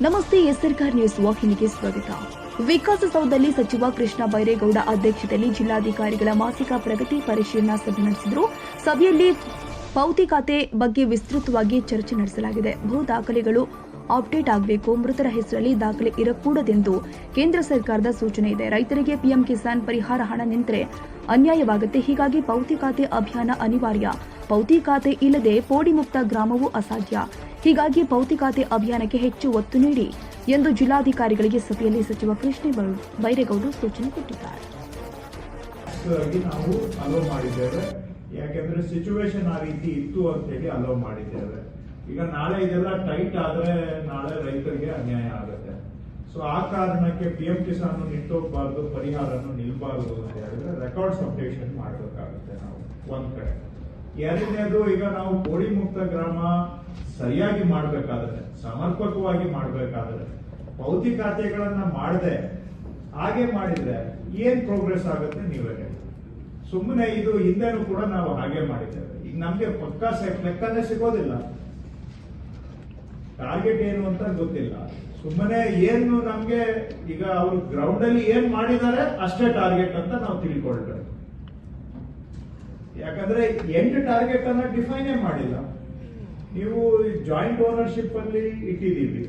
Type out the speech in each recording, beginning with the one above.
ನಮಸ್ತೆ ಎಸ್ಆರ್ಕಾರ್ ನ್ಯೂಸ್ ವಾಹಿನಿಗೆ ಸ್ವಾಗತ. ವಿಕಾಸಸೌಧದಲ್ಲಿ ಸಚಿವ ಕೃಷ್ಣ ಬೈರೇಗೌಡ ಅಧ್ಯಕ್ಷತೆಯಲ್ಲಿ ಜಿಲ್ಲಾಧಿಕಾರಿಗಳ ಮಾಸಿಕ ಪ್ರಗತಿ ಪರಿಶೀಲನಾ ಸಭೆ ನಡೆಸಿದರು. ಸಭೆಯಲ್ಲಿ ಪೌತಿ ಖಾತೆ ಬಗ್ಗೆ ವಿಸ್ತೃತವಾಗಿ ಚರ್ಚೆ ನಡೆಸಲಾಗಿದೆ. ಭೂ ದಾಖಲೆಗಳು ಅಪ್ಡೇಟ್ ಆಗಬೇಕು, ಮೃತರ ಹೆಸರಲ್ಲಿ ದಾಖಲೆ ಇರಕೂಡದೆಂದು ಕೇಂದ್ರ ಸರ್ಕಾರದ ಸೂಚನೆ ಇದೆ. ರೈತರಿಗೆ ಪಿಎಂ ಕಿಸಾನ್ ಪರಿಹಾರ ಹಣ ನಿಂತರೆ ಅನ್ಯಾಯವಾಗುತ್ತೆ. ಹೀಗಾಗಿ ಪೌತಿ ಖಾತೆ ಅಭಿಯಾನ ಅನಿವಾರ್ಯ. ಪೌತಿ ಖಾತೆ ಇಲ್ಲದೆ ಪೋಡಿ ಮುಕ್ತ ಗ್ರಾಮವೂ ಅಸಾಧ್ಯ. ಹೀಗಾಗಿ ಪೌತಿ ಖಾತೆ ಅಭಿಯಾನಕ್ಕೆ ಹೆಚ್ಚು ಒತ್ತು ನೀಡಿ ಎಂದು ಜಿಲ್ಲಾಧಿಕಾರಿಗಳಿಗೆ ಸಭೆಯಲ್ಲಿ ಸಚಿವ ಕೃಷ್ಣ ಬೈರೇಗೌಡರು ಸೂಚನೆ ಕೊಟ್ಟಿದ್ದಾರೆ. ಯಾಕೆಂದ್ರೆ ಸಿಚುವೇಶನ್ ಆ ರೀತಿ ಇತ್ತು ಅಂತ ಹೇಳಿ ಅಲೋ ಮಾಡಿದ್ದೇವೆ. ಈಗ ನಾಳೆ ಇದೆಲ್ಲ ಟೈಟ್ ಆದ್ರೆ ನಾಳೆ ರೈತರಿಗೆ ಅನ್ಯಾಯ ಆಗುತ್ತೆ. ಸೊ ಆ ಕಾರಣಕ್ಕೆ ಪಿ ಎಂ ಕಿಸಾನ್ ನಿಂತೋಗ್ಬಾರ್ದು, ಪರಿಹಾರನು ನಿಲ್ಬಾರ್ದು ಅಂತ ಹೇಳಿದ್ರೆ ರೆಕಾರ್ಡ್ಸ್ ಅಪ್ಡೇಷನ್ ಮಾಡಬೇಕಾಗುತ್ತೆ ನಾವು, ಒಂದ್ ಕಡೆ. ಎರಡನೇದು, ಈಗ ನಾವು ಕೋಳಿ ಮುಕ್ತ ಗ್ರಾಮ ಸರಿಯಾಗಿ ಮಾಡಬೇಕಾದ್ರೆ, ಸಮರ್ಪಕವಾಗಿ ಮಾಡಬೇಕಾದ್ರೆ ಭೌತಿಕ ಖಾತೆಗಳನ್ನ ಮಾಡದೆ, ಹಾಗೆ ಮಾಡಿದ್ರೆ ಏನ್ ಪ್ರೋಗ್ರೆಸ್ ಆಗುತ್ತೆ ನೀವೇ ಸುಮ್ಮನೆ ಇದು ಹಿಂದೆನೂ ಕೂಡ ನಾವು ಹಾಗೆ ಮಾಡಿದ್ದೇವೆ. ಈಗ ನಮ್ಗೆ ಪಕ್ಕ ಸೆಟ್ ಲೆಕ್ಕನೇ ಸಿಗೋದಿಲ್ಲ. ಟಾರ್ಗೆಟ್ ಏನು ಅಂತ ಗೊತ್ತಿಲ್ಲ. ಸುಮ್ಮನೆ ಏನು ನಮ್ಗೆ ಈಗ ಅವರು ಗ್ರೌಂಡ್ ಅಲ್ಲಿ ಏನ್ ಮಾಡಿದ್ದಾರೆ ಅಷ್ಟೇ ಟಾರ್ಗೆಟ್ ಅಂತ ನಾವು ತಿಳ್ಕೊಳ್ಬೇಕು. ಯಾಕಂದ್ರೆ ಎಂಟು ಟಾರ್ಗೆಟ್ ಅನ್ನ ಡಿಫೈನೇ ಮಾಡಿಲ್ಲ. ನೀವು ಜಾಯಿಂಟ್ ಓನರ್ಶಿಪ್ ಅಲ್ಲಿ ಇಟ್ಟಿದ್ದೀವಿ.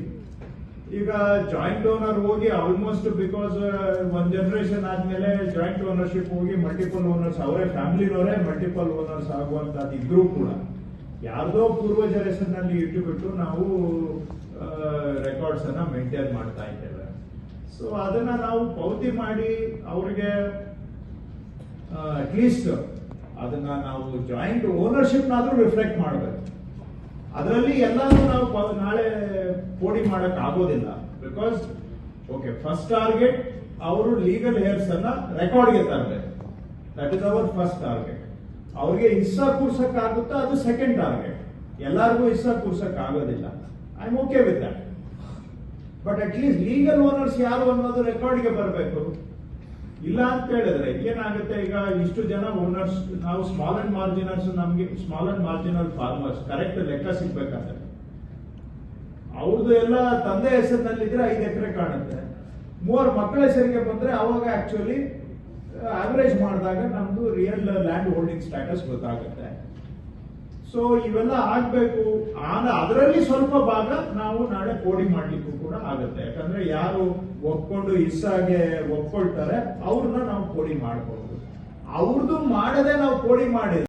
ಈಗ ಜಾಯಿಂಟ್ ಓನರ್ ಹೋಗಿ ಆಲ್ಮೋಸ್ಟ್ ಬಿಕಾಸ್ ಒಂದ್ ಜನರೇಷನ್ ಆದ್ಮೇಲೆ ಜಾಯಿಂಟ್ ಓನರ್ಶಿಪ್ ಹೋಗಿ ಮಲ್ಟಿಪಲ್ ಓನರ್ಸ್ ಅವರೇ ಫ್ಯಾಮಿಲಿನವರೇ ಮಲ್ಟಿಪಲ್ ಓನರ್ಸ್ ಆಗುವಂತದ್ದು ಇದ್ರೂ ಕೂಡ ಯಾರ್ದೋ ಪೂರ್ವಜರ ಹೆಸರಿನಲ್ಲಿ ಇಟ್ಟುಬಿಟ್ಟು ನಾವು ರೆಕಾರ್ಡ್ಸ್ ಅನ್ನ ಮೇಂಟೈನ್ ಮಾಡ್ತಾ ಇದ್ದೇವೆ. ಸೊ ಅದನ್ನ ನಾವು ಪಾವತಿ ಮಾಡಿ ಅವ್ರಿಗೆ ಅಟ್ಲೀಸ್ಟ್ ಅದನ್ನ ನಾವು ಜಾಯಿಂಟ್ ಓನರ್ಶಿಪ್ ಆದ್ರೂ ರಿಫ್ಲೆಕ್ಟ್ ಮಾಡಬೇಕು. ಅದರಲ್ಲಿ ಎಲ್ಲಾನು ನಾವು ನಾಳೆ ಪೋಡಿ ಮಾಡಕ್ ಆಗೋದಿಲ್ಲ. ಬಿಕಾಸ್ ಓಕೆ ಫಸ್ಟ್ ಟಾರ್ಗೆಟ್ ಅವರು ಲೀಗಲ್ ಹೇರ್ಸ್ ಅನ್ನ ರೆಕಾರ್ಡ್ಗೆ ತರಬೇಕು. That is our first target ಅವ್ರಿಗೆ ಇಸ್ಸ ಕೂರ್ಸಕ್ ಆಗುತ್ತಾ ಅದು ಸೆಕೆಂಡ್ ಟಾರ್ಗೆಟ್ ಎಲ್ಲರಿಗೂ ಇಸ್ಸ ಕೂರ್ಸಕ್ ಆಗೋದಿಲ್ಲ. I am okay with that but at least legal owners ಯಾರು ಅನ್ನೋದು ರೆಕಾರ್ಡ್ಗೆ ಬರಬೇಕು. ಇಲ್ಲ ಅಂತ ಹೇಳಿದ್ರೆ ಏನಾಗುತ್ತೆ ಈಗ ಇಷ್ಟು ಜನ ಓನರ್ಸ್ ನಾವು ಸ್ಮಾಲ್ ಅಂಡ್ ಮಾರ್ಜಿನರ್ಸ್ ನಮ್ಗೆ small and marginal farmers correct ಲೆಕ್ಕ ಸಿಗ್ಬೇಕಾದ್ರೆ. ಅವ್ರದ್ದು ಎಲ್ಲ ತಂದೆ ಹೆಸರಿನಲ್ಲಿದ್ರೆ ಐದು ಎಕರೆ ಕಾಣುತ್ತೆ. ಮೂವರು ಮಕ್ಕಳ ಹೆಸರಿಗೆ ಬಂದ್ರೆ ಅವಾಗ ಆಕ್ಚುಲಿ ಆವರೇಜ್ ಮಾಡಿದಾಗ ನಮ್ದು ರಿಯಲ್ ಲ್ಯಾಂಡ್ ಹೋಲ್ಡಿಂಗ್ ಸ್ಟ್ಯಾಟಸ್ ಗೊತ್ತಾಗುತ್ತೆ. ಸೊ ಇವೆಲ್ಲ ಆಗ್ಬೇಕು. ಆಗ ಅದರಲ್ಲಿ ಸ್ವಲ್ಪ ಭಾಗ ನಾವು ನಾಳೆ ಕೋಡಿಂಗ್ ಮಾಡ್ಲಿಕ್ಕೂ ಕೂಡ ಆಗುತ್ತೆ. ಯಾಕಂದ್ರೆ ಯಾರು ಒಪ್ಕೊಂಡು ಇಸ್ಸಾಗೆ ಒಪ್ಕೊಳ್ತಾರೆ, ಅವ್ರನ್ನ ನಾವು ಕೋಡಿಂಗ್ ಮಾಡಬಹುದು ಅವ್ರದ್ದು ಮಾಡದೆ ನಾವು ಕೋಡಿಂಗ್ ಮಾಡಿದ್ರೆ